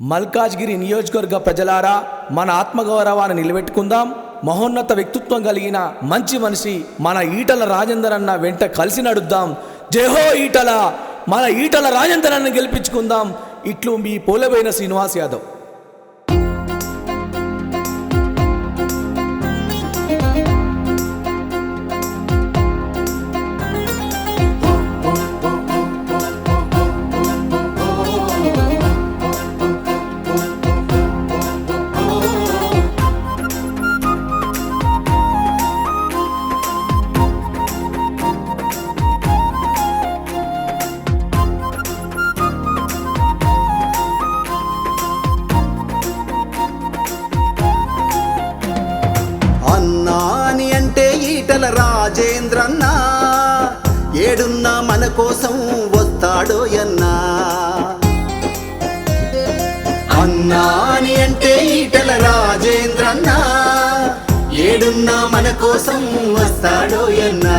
మల్కాజ్గిరి నియోజకవర్గ ప్రజలారా మన ఆత్మగౌరవాన్ని నిలబెట్టుకుందాం. మహోన్నత వ్యక్తిత్వం కలిగిన మంచి మనిషి మన ఈటల రాజేందర్ అన్న వెంట కలిసి నడుద్దాం. జయహో ఈటల! మన ఈటల రాజేందర్ అన్న గెలిపించుకుందాం. ఇట్లు మీ పోలబోయిన శ్రీనివాస్ యాదవ్. ఈటల రాజేంద్రన్న ఏడున్నా మన కోసం వస్తాడో అన్నా అన్నా అని అంటే ఈటల రాజేంద్రన్న ఏడున్నా మన కోసం వస్తాడో అన్నా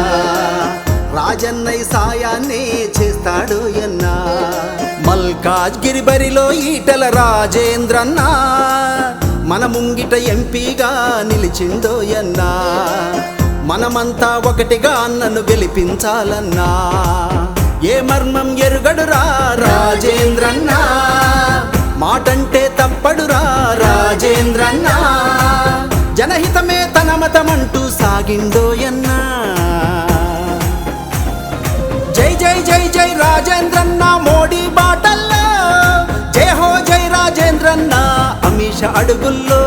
రాజన్నయ్య సాయాన్ని చేస్తాడో అన్నా మల్కాజ్గిరి బరిలో ఈటల రాజేంద్రన్న మన ముంగిట ఎంపీగా నిలిచిందో అన్నా మనమంతా ఒకటిగా అన్నను గెలిపించాలన్నా. ఏ మర్మం ఎరుగడురా రాజేంద్రన్నా? మాటంటే తప్పడురా రాజేంద్రన్నా? జనహితమే తన మతమంటూ సాగిండోయన్నా జై జై జై జై రాజేంద్రన్న మోడీ బాటల్లో. జై హో జై రాజేంద్రన్న అమిష అడుగుల్లో.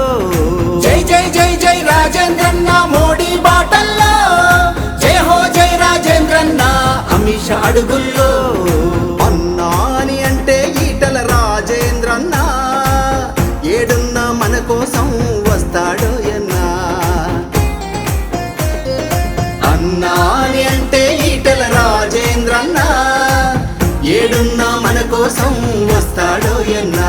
అమిష అడుగుల్లో అన్నా అని అంటే ఈటల రాజేంద్రన్న. ఏడున్న మన కోసం వస్తాడు ఎన్నా. అన్నా అని అంటే ఈటల రాజేంద్రన్న. ఏడున్నా మన కోసం వస్తాడో ఎన్నా.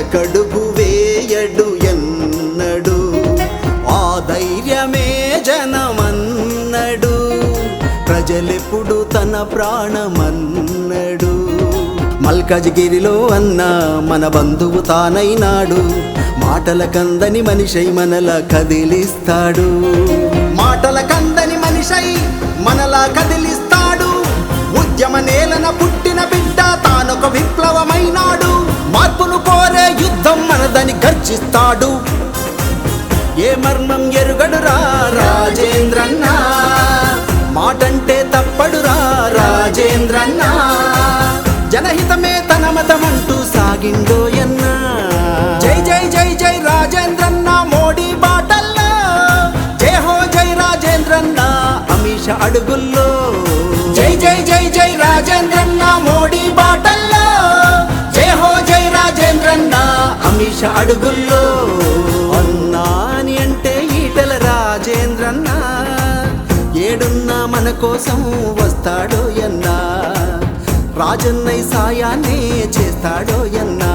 ఎనకడుగు వేయడు ఎన్నడు. ఆ ధైర్యమే జనమన్నడు. ప్రజలెప్పుడు తన ప్రాణమన్నడు. మల్కాజ్గిరిలో అన్న మన బంధువు తానైనాడు. మాటల కందని మనిషై మనల కదిలిస్తాడు. మాటల కందని మనిషై మనలా కదిలిస్తాడు. ఉద్యమ నేలన పుట్టి మనదని ఏ మర్మం ఎరుగడురా రాజేంద్రన్న? మాటంటే తప్పడురా రాజేంద్రన్న? జనహితమే తన మతమంటూ ఎన్న? జై జై జై జై రాజేంద్రన్న మోడీ బాటల్లో. జై హో జై రాజేంద్రన్న అమిష అడుగుల్లో. జై జై జై జై రాజేంద్ర అమిష అడుగుల్లో అన్నా అని అంటే ఈటల రాజేంద్రన్న. ఏడున్నా మన కోసం వస్తాడో ఎన్నా. రాజన్నై సాయాన్ని చేస్తాడో ఎన్నా.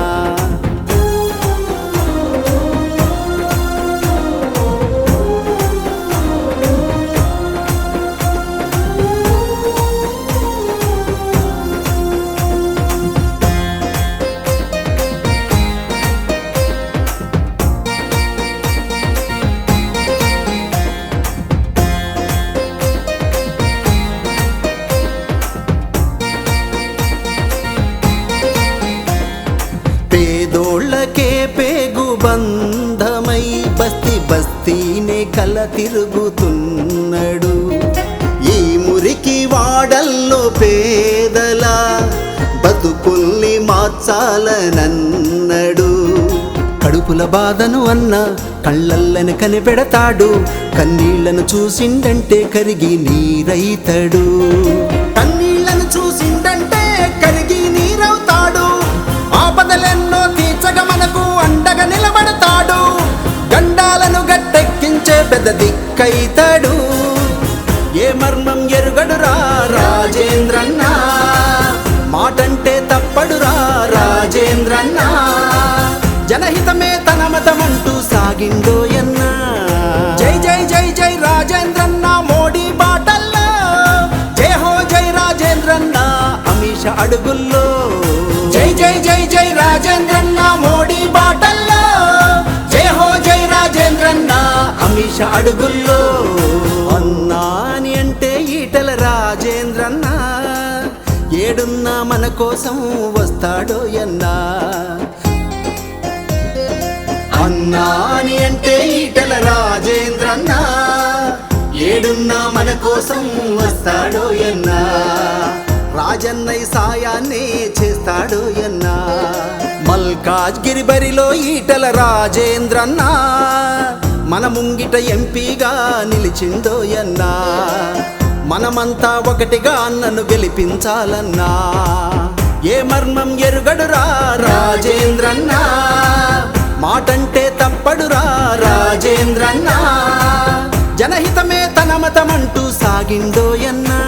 పేగు బంధమై బస్తి బస్తీనే కల తిరుగుతున్నాడు. ఈ మురికి వాడల్లో పేదల బతుకుల్ని మార్చాలనన్నాడు. కడుపుల బాధను అన్న కళ్ళల్లని కనిపెడతాడు. కన్నీళ్ళను చూసిండంటే కరిగి నీరైతాడు. కన్నీళ్ళను చూసిండంటే కరిగి నీరవుతాడు. ఆపదలెన్నో నిలబడతాడు. గండాలను గట్టెక్కించే పెద్ద దిక్కైతాడు. ఏ మర్మం ఎరుగడురా రాజేంద్రన్న? మాటంటే తప్పడురా రాజేంద్రన్న? జనహితమే తన మతమంటూ సాగిందో ఎన్న? జై జై జై జై రాజేంద్రన్న మోడీ బాటల్లో. జై హో జై రాజేంద్రన్న అమిష అడుగుల్లో. అమిష అడుగుల్లో అన్నా అని అంటే ఈటల రాజేంద్రన్న. ఏడున్నా మన కోసం వస్తాడో ఎన్నా. అన్నా అని అంటే ఈటల రాజేంద్రన్న. ఏడున్నా మన కోసం వస్తాడో ఎన్నా. రాజన్నయ్య సాయాన్ని చేస్తాడో ఎన్నా. మల్కాజ్గిరి బరిలో ఈటల రాజేంద్రన్నా. మన ముంగిట ఎంపీగా నిలిచిందోయన్నా మనమంతా ఒకటిగా అన్నను గెలిపించాలన్నా. ఏ మర్మం ఎరుగడురా రాజేంద్రన్నా? మాటంటే తప్పడురా రాజేంద్రన్నా? జనహితమే తన మతమంటూ సాగిందోయన్నా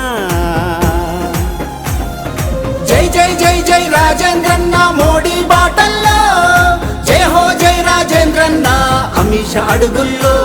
అడుగుల్లో